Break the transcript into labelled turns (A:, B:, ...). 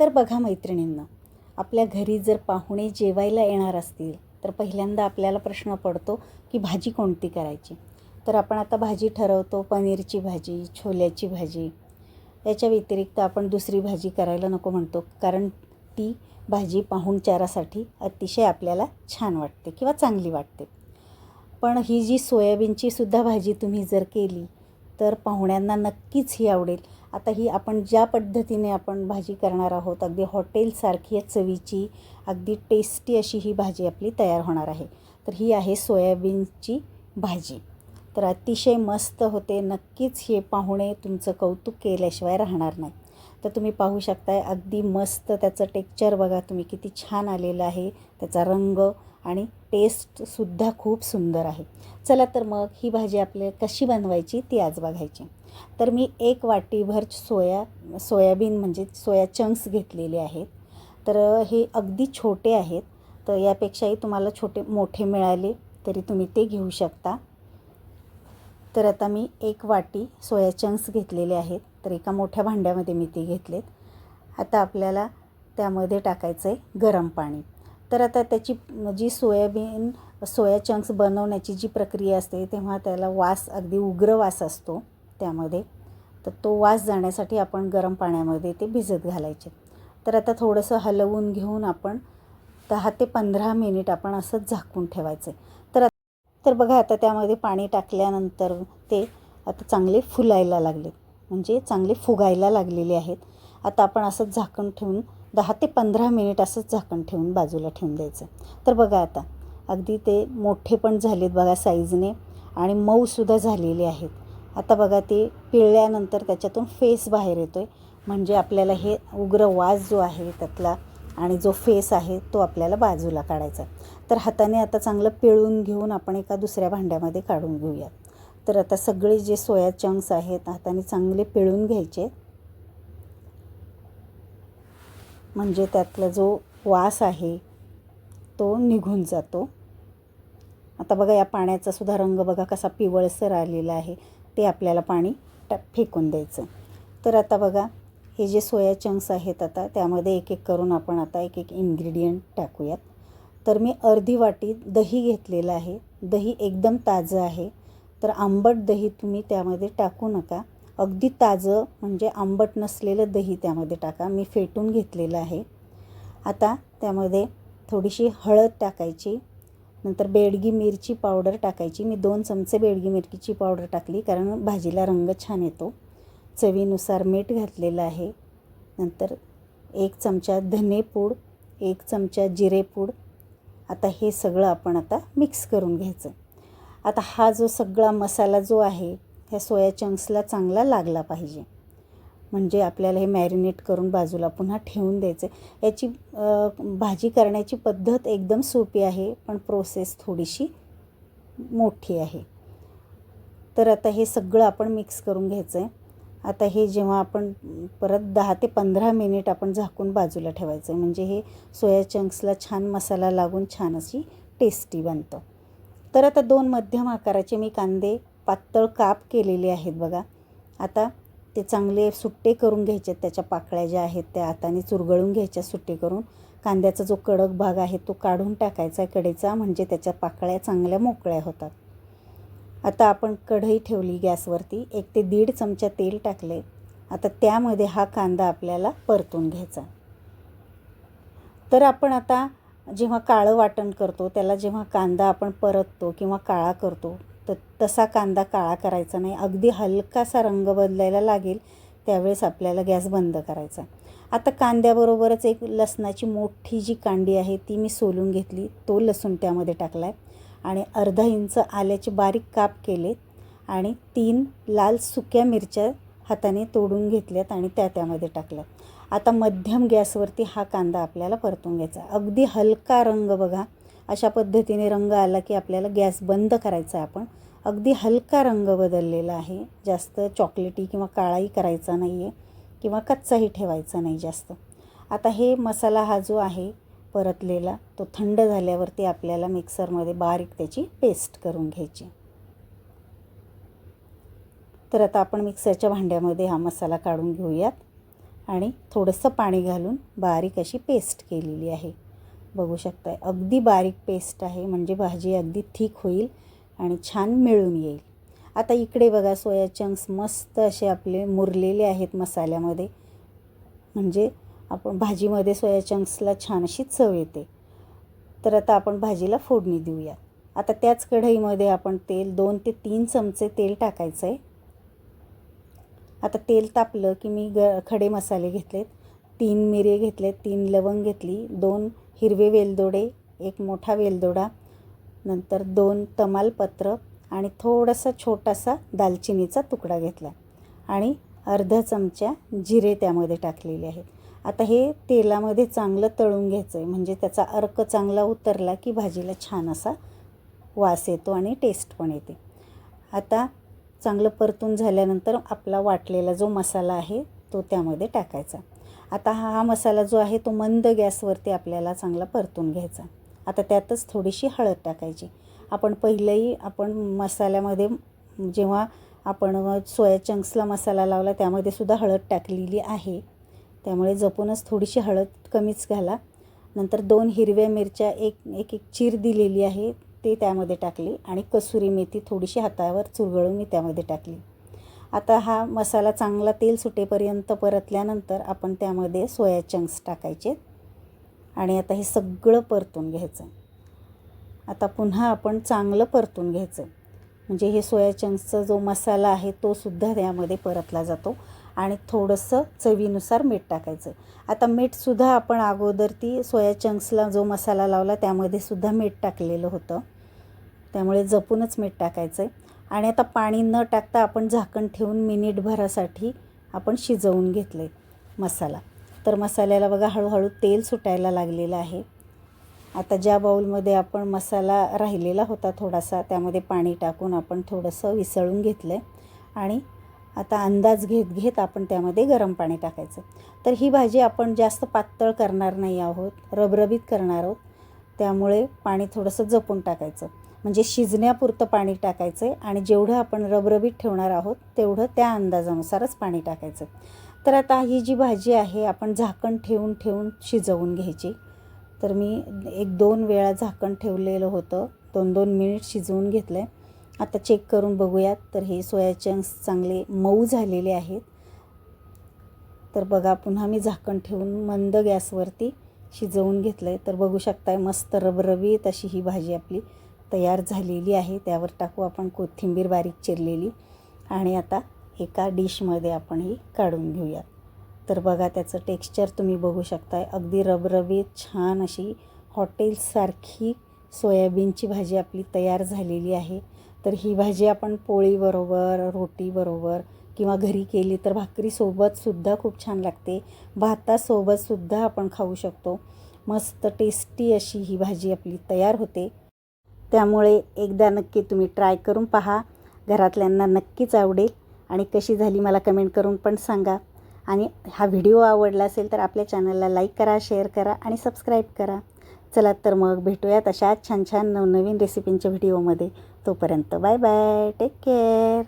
A: तर बघा मैत्रिणींना आपल्या घरी जर पाहुणे जेवायला येणार असतील तर पहिल्यांदा आपल्याला प्रश्न पडतो की भाजी कोणती करायची? तर आपण आता भाजी ठरवतो पनीरची भाजी छोल्याची भाजी. याच्या व्यतिरिक्त आपण दुसरी भाजी करायला नको म्हणतो कारण ती भाजी पाहुणचारासाठी अतिशय आपल्याला छान वाटते किंवा चांगली वाटते. पण ही जी सोयाबीनची सुद्धा भाजी तुम्ही जर केली तर पाहुण्यांना नक्कीच ही आवडेल. आता ही आपण ज्या पद्धतीने आपण भाजी करणार आहोत अगदी हॉटेलसारखी चवीची अगदी टेस्टी अशी ही भाजी आपली तयार होणार आहे. तर ही आहे सोयाबीनची भाजी. तर अतिशय मस्त होते. नक्कीच हे पाहुणे तुमचं कौतुक केल्याशिवाय राहणार नाही. तर तुम्ही पाहू शकताय अगदी मस्त त्याचं टेक्चर बघा तुम्ही किती छान आलेलं आहे. त्याचा रंग आणि टेस्टसुद्धा खूप सुंदर आहे. चला तर मग ही भाजी आपल्याला कशी बनवायची ती आज बघायची. तर मी एक वाटीभर सोया सोयाबीन म्हणजे सोया चंक्स घेतलेले आहेत. तर हे अगदी छोटे आहेत. तर यापेक्षाही तुम्हाला छोटे मोठे मिळाले तरी तुम्ही ते घेऊ शकता. तर आता मी एक वाटी सोया चंक्स घेतलेले आहेत. तर एका मोठ्या भांड्यामध्ये मी ते घेतलेत. आता आपल्याला त्यामध्ये टाकायचं आहे गरम पाणी. तर आता त्याची जी सोयाबीन सोया चंक्स बनवण्याची जी प्रक्रिया असते तेव्हा त्याला वास अगदी उग्र वास असतो. त्यामध्ये. तर तो वास जाण्यासाठी आपण गरम पाण्यामध्ये ते भिजत घालायचे. तर आता थोडंसं हलवून घेऊन आपण दहा ते पंधरा मिनिट आपण असंच झाकून ठेवायचं. तर तर बघा आता त्यामध्ये पाणी टाकल्यानंतर ते आता चांगले फुलायला लागले म्हणजे चांगले फुगायला लागलेले आहेत. आता आपण असंच झाकण ठेवून दहा ते पंधरा मिनिट असंच झाकण ठेवून बाजूला ठेवून द्यायचं. तर बघा आता अगदी ते मोठे पण झालेत बघा साईजने आणि मऊसुद्धा झालेले आहेत. आता बघा ते पिळल्यानंतर त्याच्यातून फेस बाहेर येतो आहे म्हणजे आपल्याला हे उग्र वास जो आहे त्यातला आणि जो फेस आहे तो आपल्याला बाजूला काढायचा तर हाताने आता चांगलं पिळून घेऊन आपण एका दुसऱ्या भांड्यामध्ये काढून घेऊया तर आता सगळे जे सोया चंक्स आहेत हाताने चांगले पिळून घ्यायचे. म्हणजे त्यातला जो वास आहे तो निघून जातो. आता बघा या पाण्याचा सुद्धा रंग बघा कसा पिवळसर आलेला आहे. ते आपल्याला पाणी टा फेकून द्यायचं. तर आता बघा हे जे सोया चंक्स आहेत आता त्यामध्ये एक एक करून आपण आता एक एक इन्ग्रेडियंट टाकूयात. तर मी अर्धी वाटी दही घेतलेलं आहे. दही एकदम ताजं आहे. तर आंबट दही तुम्ही त्यामध्ये टाकू नका. अगदी ताजं म्हणजे आंबट नसलेलं दही त्यामध्ये टाका. मी फेटून घेतलेलं आहे. आता त्यामध्ये थोडीशी हळद टाकायची. नंतर बेडगी मिरची पावडर टाकायची. मी दोन चमचे बेडगी मिरचीची पावडर टाकली कारण भाजीला रंग छान येतो. चवीनुसार मीठ घातलेलं आहे. नंतर एक चमचा धनेपूड एक चमचा जिरेपूड आता हे सगळं आपण आता मिक्स करून घ्यायचं. आता हा जो सगळा मसाला जो आहे ह्या सोया चंक्सला चांगला लागला पाहिजे. म्हणजे आपल्याला हे मॅरिनेट करून बाजूला पुन्हा ठेवून द्यायचं आहे. याची भाजी करण्याची पद्धत एकदम सोपी आहे पण प्रोसेस थोडीशी मोठी आहे. तर आता हे सगळं आपण मिक्स करून घ्यायचं आहे आता हे जेव्हा आपण परत दहा ते पंधरा मिनिट आपण झाकून बाजूला ठेवायचं आहे म्हणजे हे सोया चंक्सला छान मसाला लागून छान अशी टेस्टी बनतं. तर आता दोन मध्यम आकाराचे मी कांदे पातळ काप केलेले आहेत बघा. आता ते चांगले सुट्टे करून घ्यायचे त्याच्या पाकळ्या ज्या आहेत त्या हाताने चुरगळून घ्यायच्या सुट्टे करून. कांद्याचा जो कडक भाग आहे तो काढून टाकायचा कडेचा म्हणजे त्याच्या पाकळ्या चांगल्या मोकळ्या होतात. आता आपण कढई ठेवली गॅसवरती एक ते दीड चमचा तेल टाकले. आता त्यामध्ये हा कांदा आपल्याला परतून घ्यायचा. तर आपण आता जेव्हा काळं वाटण करतो त्याला जेव्हा कांदा आपण परततो किंवा काळा करतो तर तसा कांदा काळा करायचा नाही. अगदी हलकासा रंग बदलायला लागेल त्यावेळेस आपल्याला गॅस बंद करायचा. आता कांद्याबरोबरच एक लसणाची मोठी जी कांडी आहे ती मी सोलून घेतली. तो लसूण त्यामध्ये टाकला आहे आणि अर्धा इंच आल्याचे बारीक काप केले आणि तीन लाल सुक्या मिरच्या हाताने तोडून घेतल्यात आणि त्या त्यामध्ये टाकल्यात आता मध्यम गॅसवरती हा कांदा आपल्याला परतून घ्यायचा. अगदी हलका रंग बघा. अशा पद्धतीने रंग आला की आपल्याला गॅस बंद करायचा आहे आपण. अगदी हलका रंग बदललेला आहे. जास्त चॉकलेटी किंवा काळाही करायचा नाही आहे किंवा कच्चाही ठेवायचा नाही जास्त. आता हे मसाला हा जो आहे परतलेला तो थंड झाल्यावरती आपल्याला मिक्सरमध्ये बारीक त्याची पेस्ट करून घ्यायची. तर आता आपण मिक्सरच्या भांड्यामध्ये हा मसाला काढून घेऊयात आणि थोडंसं पाणी घालून बारीक अशी पेस्ट केलेली आहे. बघू शकताय. अगदी बारीक पेस्ट आहे. म्हणजे भाजी अगदी थिक होईल आणि छान मिळून येईल. आता इकडे बघा सोया चंक्स मस्त असे आपले मुरलेले आहेत मसाल्यामध्ये. म्हणजे आपण भाजीमध्ये सोया चंक्सला छान अशी चव येते. तर आता आपण भाजीला फोडणी देऊया. आता त्याच कढईमध्ये आपण तेल दोन ते तीन चमचे तेल टाकायचं आहे आता तेल तापलं की मी ग खडे मसाले घेतलेत. तीन मिरे घेतले तीन लवंग घेतली दोन हिरवे वेलदोडे एक मोठा वेलदोडा नंतर दोन तमालपत्र आणि थोडासा छोटासा दालचिनीचा तुकडा घेतला आणि अर्धा चमचा जिरे त्यामध्ये टाकलेले आहेत. आता हे तेलामध्ये चांगलं तळून घ्यायचं आहे म्हणजे त्याचा अर्क चांगला उतरला की भाजीला छान असा वास येतो आणि टेस्ट पण येते. आता चांगलं परतून झाल्यानंतर आपला वाटलेला जो मसाला आहे तो त्यामध्ये टाकायचा. आता हा हा मसाला जो आहे तो मंद गॅसवरती आपल्याला चांगला परतून घ्यायचा. आता त्यातच थोडीशी हळद टाकायची. आपण पहिलंही आपण मसाल्यामध्ये जेव्हा आपण सोया चंक्सला मसाला लावला त्यामध्ये सुद्धा हळद टाकलेली आहे. त्यामुळे जपूनच थोडीशी हळद कमीच घाला. नंतर दोन हिरव्या मिरच्या एक एक एक चीर दिलेली आहे ते त्यामध्ये टाकली. आणि कसुरी मेथी थोडीशी हातावर चुरगळून मी त्यामध्ये टाकली. आता हा मसाला चांगला तेल सुटेपर्यंत परतल्यानंतर आपण त्यामध्ये सोया चंक्स टाकायचे. आणि आता हे सगळं परतून घ्यायचं. आता पुन्हा आपण चांगलं परतून घ्यायचं. म्हणजे हे सोया चंक्सचा जो मसाला आहे तो सुद्धा त्यामध्ये परतला जातो. आणि थोडंसं चवीनुसार मीठ टाकायचं. आता मीठसुद्धा आपण अगोदर ती सोया चंक्सला जो मसाला लावला त्यामध्ये सुद्धा मीठ टाकलेलं होतं. त्यामुळे जपूनच मीठ टाकायचं आहे आणि आता पाणी न टाकता आपण झाकण ठेवून मिनिटभरासाठी आपण शिजवून घेतले मसाला. तर मसाल्याला बघा हळूहळू तेल सुटायला लागलेलं आहे. आता ज्या बाऊलमध्ये आपण मसाला राहिलेला होता थोडासा त्यामध्ये पाणी टाकून आपण थोडंसं विसळून घेतलं आहे आणि आता अंदाज घेत घेत आपण त्यामध्ये गरम पाणी टाकायचं. तर ही भाजी आपण जास्त पातळ करणार नाही आहोत रबरबीत करणार आहोत. त्यामुळे पाणी थोडंसं जपून टाकायचं. म्हणजे शिजण्यापुरतं पाणी टाकायचं आहे आणि जेवढं आपण रबरबीत ठेवणार आहोत तेवढं त्या अंदाजानुसारच पाणी टाकायचं. तर आता ही जी भाजी आहे आपण झाकण ठेवून ठेवून शिजवून घ्यायची. तर मी एक दोन वेळा झाकण ठेवलेलं होतं. दोन दोन मिनिट शिजवून घेतलं आहे आता चेक करून बघूयात. तर हे सोया चंक्स चांगले मऊ झालेले आहेत. तर बघा पुन्हा मी झाकण ठेवून मंद गॅसवरती शिजवून घेतलं आहे तर बघू शकताय मस्त रबरबीत अशी ही भाजी आपली तयार झालेली आहे. त्यावर टाकू आपण कोथिंबीर बारीक चिरलेली आणि आता एका डिशमध्ये आपण ही काढून घेऊया तर बघा त्याचं टेक्स्चर तुम्ही बघू शकताय. अगदी रबरबीत छान अशी हॉटेलसारखी सोयाबीनची भाजी आपली तयार झालेली आहे. तर ही भाजी आपण पोळीबरोबर रोटीबरोबर किंवा घरी केली तर भाकरीसोबतसुद्धा खूप छान लागते. भातासोबतसुद्धा आपण खाऊ शकतो. मस्त टेस्टी अशी ही भाजी आपली तयार होते. त्यामुळे एकदा नक्की तुम्ही ट्राय करून पहा. घरातल्यांना नक्कीच आवडेल आणि कशी झाली मला कमेंट करून पण सांगा. आणि हा व्हिडिओ आवडला असेल तर आपल्या चॅनलला लाईक करा शेअर करा आणि सबस्क्राईब करा. चला तर मग भेटूयात अशाच छान छान नवनवीन रेसिपींच्या व्हिडिओमध्ये. तोपर्यंत बाय बाय. Take care.